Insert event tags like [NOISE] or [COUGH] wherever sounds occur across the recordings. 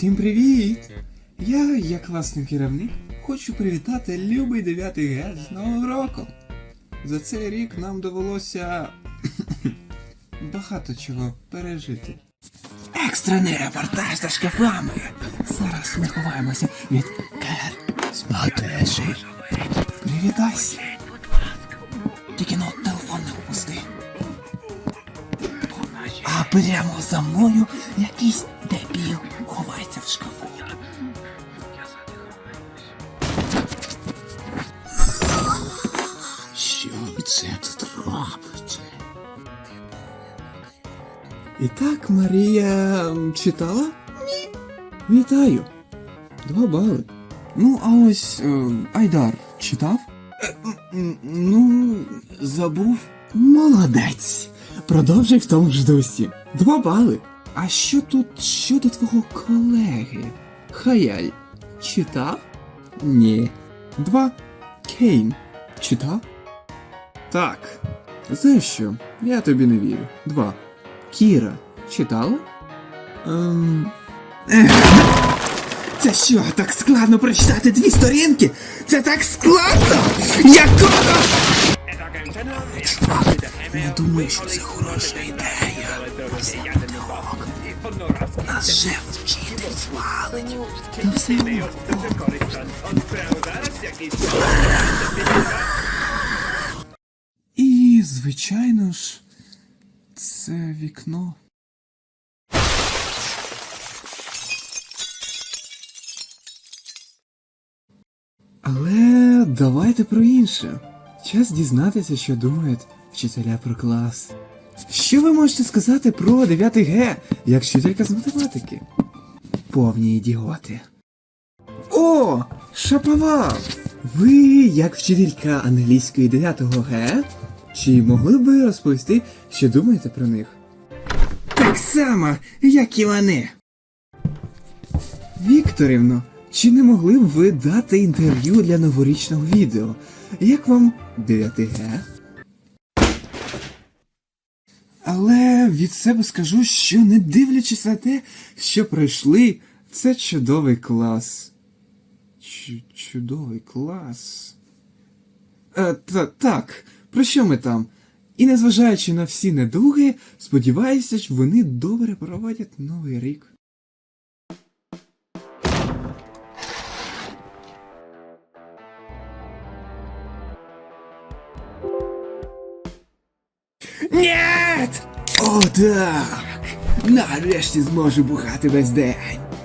Всім привіт! Я, як класний керівник, хочу привітати любий 9 Г з Новим роком. За цей рік нам довелося [COUGHS] багато чого пережити. Екстрений репортаж за шкафами. Зараз ми ховаємося від Кер Сматежі. Привітайся. Тільки ну телефон не впусти. А прямо за мною якийсь дебіл в шкафу. Що це тут робить? І так Марія читала? Ні. Вітаю. Два бали. Ну, а ось е, Айдар читав? Е, Ну, забув. Молодець. Продовжуй в тому ж дусі. Два бали. А що тут щодо твого колеги? Хаяль читав? Ні. Два. Кейн читав? Так. Знаєш що? Я тобі не вірю. Два. Кіра читала? Ем... Ех. Це що, так складно прочитати дві сторінки? Це так складно! Якого? Не думаю, що це хороша ідея. Же вчитель звалить. Та все одно. І, звичайно ж, це вікно. Але давайте про інше. Час дізнатися, що думають вчителя про клас. Що ви можете сказати про 9 Г, як вчителька з математики? Повні ідіоти. О, шаповал! Ви, як вчителька англійської 9 Г, чи могли б ви розповісти, що думаєте про них? Так само, як і вони. Вікторівно, чи не могли б ви дати інтерв'ю для новорічного відео? Як вам 9 Г? Але від себе скажу, що не дивлячись на те, що пройшли, це чудовий клас. Чу- чудовий клас. Е, та, так, про що ми там? І незважаючи на всі недуги, сподіваюся, що вони добре проводять новий рік. Нет! О, так! Нарешті зможу бухати весь день.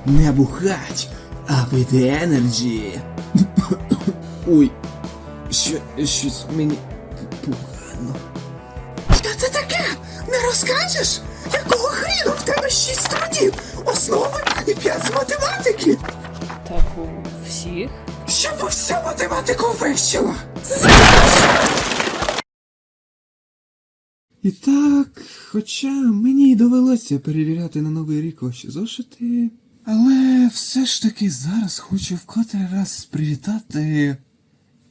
Не бухать, а пити енерджі. [COUGHS] Ой, що, щось мені погано. Що це таке? Не розкажеш? Якого хріну в тебе шість трудів? Основи і п'ять з математики? Так у всіх? Щоб всю математику вивчила. І так, хоча мені й довелося перевіряти на новий рік ваші зошити, але все ж таки зараз хочу вкотре раз привітати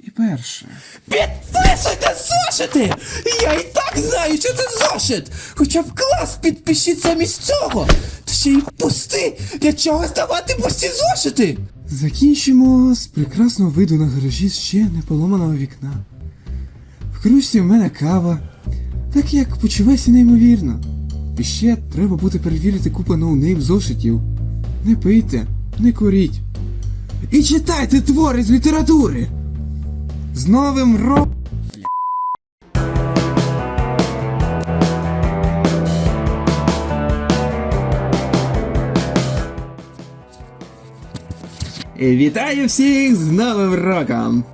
і перше. Підписуйте зошити! Я і так знаю, що це зошит! Хоча б клас підпишіть замість цього! Та ще й пусти! Для чого здавати пусті зошити? Закінчимо з прекрасного виду на гаражі ще не поломаного вікна. В кружці в мене кава, так як почуваюся неймовірно. І ще треба буде перевірити купу ноунейм зошитів. Не пийте, не куріть. І читайте твори з літератури. З новим роком! Вітаю всіх з Новим роком!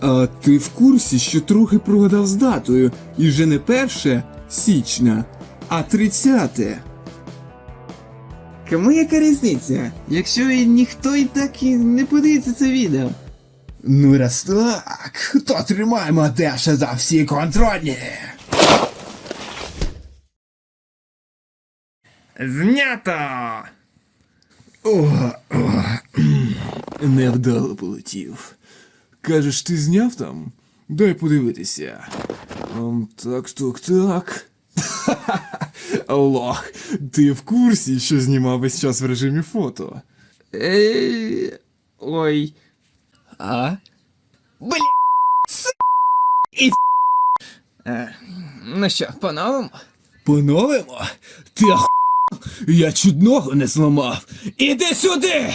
А ти в курсі, що трохи прогадав з датою, і вже не перше січня, а 30. Кому яка різниця, якщо ніхто і так і не подивиться це відео? Ну раз так, то тримаємо Деша за всі контрольні. Знято! О, о, невдало полетів. Кажеш, ти зняв там? Дай подивитися. Ем, так, так, так. [LAUGHS] Лох, ти в курсі, що знімав весь час в режимі фото? Е, ой. А? Бля! С... І Е, ну що, по-новому? По-новому? Ти ах... Я чудного не зламав. Іди сюди!